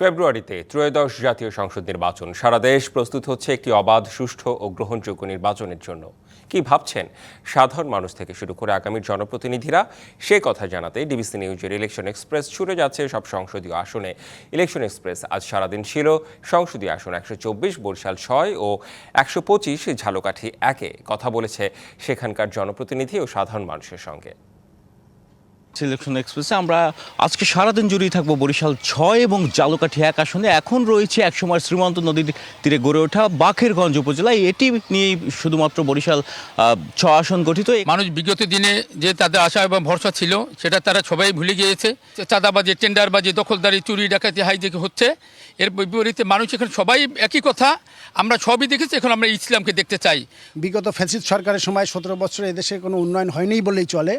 ফেব্রুয়ারিতে ত্রয়োদশ জাতীয় সংসদ নির্বাচন। সারা দেশ প্রস্তুত হচ্ছে একটি অবাধ, সুষ্ঠু ও গ্রহণযোগ্য নির্বাচনের জন্য। কি ভাবছেন? সাধারণ মানুষ থেকে শুরু করে আগামীর জনপ্রতিনিধিরা, সে কথা জানাতে ডিবিসি নিউজের ইলেকশন এক্সপ্রেস ছুটে যাচ্ছে সব সংসদীয় আসনে। ইলেকশন এক্সপ্রেস আজ সারাদিন ছিল সংসদীয় আসন একশো চব্বিশ, বরিশাল ছয় ও একশো পঁচিশ, ঝালকাঠি একে। কথা বলেছে সেখানকার জনপ্রতিনিধি ও সাধারণ মানুষের সঙ্গে। সিলেকশন এক্সপ্রেসে আমরা আজকে সারাদিন জুড়েই থাকব বরিশাল ছয় এবং জালকাঠি এক আসনে। এখন রয়েছে একসময় শ্রীমন্ত নদীর তীরে গড়ে ওঠা বাখেরগঞ্জ উপজেলায়। এটি নিয়েই শুধুমাত্র বরিশাল ছ আসন গঠিত। মানুষ বিগত দিনে যে তাদের আশা এবং ভরসা ছিল সেটা তারা সবাই ভুলে গিয়েছে। চাঁদাবাজি টেন্ডারবাজি দখলদারি চুরি ডাকাতি হাইজেক হচ্ছে। এর বিপরীতে মানুষ এখন সবাই একই কথা আমরা সবই দেখেছি এখন আমরা ইসলামকে দেখতে চাই। বিগত ফ্যাসিস্ট সরকারের সময় সতেরো বছর এদেশে কোনো উন্নয়ন হয়নি বলেই চলে।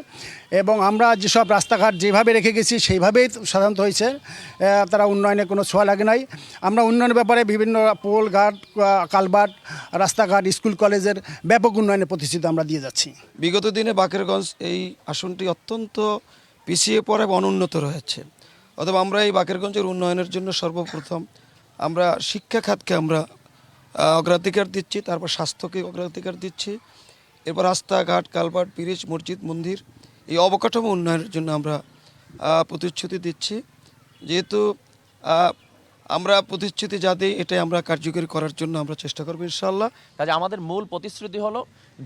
এবং আমরা যেসব রাস্তাঘাট যেভাবে রেখে গেছি, সেইভাবেই সাধারণত হয়েছে। তারা উন্নয়নে কোনো ছোঁয়া লাগে নাই। আমরা উন্নয়নের ব্যাপারে বিভিন্ন পোল, ঘাট কালভার্ট রাস্তাঘাট, স্কুল, কলেজের ব্যাপক উন্নয়নে প্রতিশ্রুতি আমরা দিয়ে যাচ্ছি। বিগত দিনে বাকেরগঞ্জ এই আসনটি অত্যন্ত পিছিয়ে পড়া এবং অনুন্নত রয়েছে। অথবা আমরা এই বাকেরগঞ্জের উন্নয়নের জন্য সর্বপ্রথম আমরা শিক্ষা খাতকে আমরা অগ্রাধিকার দিচ্ছি, তারপর স্বাস্থ্যকে অগ্রাধিকার দিচ্ছি। এরপর রাস্তাঘাট কালভার্ট ব্রিজ মসজিদ, মন্দির এই অবকাঠামো উন্নয়নের জন্য আমরা প্রতিশ্রুতি দিচ্ছি। যেহেতু আমরা প্রতিশ্রুতি যা দিই, এটাই আমরা কার্যকরী করার জন্য আমরা চেষ্টা করব ইনশাআল্লাহ। কাজে আমাদের মূল প্রতিশ্রুতি হলো,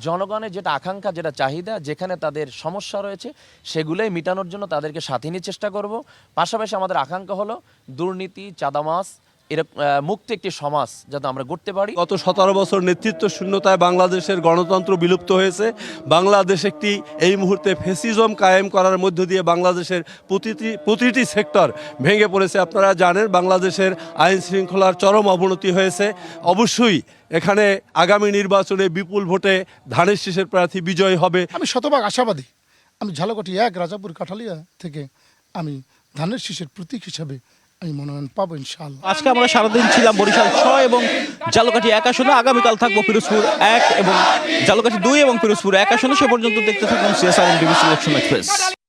জনগণের যেটা আকাঙ্ক্ষা, যেটা চাহিদা, যেখানে তাদের সমস্যা রয়েছে, সেগুলোই মেটানোর জন্য তাদেরকে সাথে নিয়ে চেষ্টা করব। পাশাপাশি আমাদের আকাঙ্ক্ষা হলো, দুর্নীতি চাঁদামাস এরকম মুক্ত একটি সমাজ যাতে আমরা গড়তে পারি। গত সতেরো বছর নেতৃত্ব শূন্যতায় বাংলাদেশের গণতন্ত্র বিলুপ্ত হয়েছে। বাংলাদেশ একটি এই মুহূর্তে ফেসিজম কায়েম করার মধ্য দিয়ে বাংলাদেশের প্রতিটি প্রতিটি সেক্টর ভেঙে পড়েছে। আপনারা জানেন বাংলাদেশের আইন শৃঙ্খলার চরম অবনতি হয়েছে। অবশ্যই এখানে আগামী নির্বাচনে বিপুল ভোটে ধানের শীষের প্রার্থী বিজয় হবে। আমি শতভাগ আশাবাদী। আমি ঝালকাঠি এক রাজাপুর কাঠালিয়া থেকে আমি ধানের শীষের প্রতীক হিসাবে আমি মনোনয়ন পাবো ইনশাআল্লাহ। আজকে আমরা সারাদিন ছিলাম বরিশাল ছয় এবং জালকাঠি এক আসনে। আগামীকাল থাকব পিরোজপুর এক এবং জালকাঠি দুই এবং পিরোজপুর এক আসনে। সে পর্যন্ত দেখতে থাকুন সিএসআর ডিবি সিলেকশন এক্সপ্রেস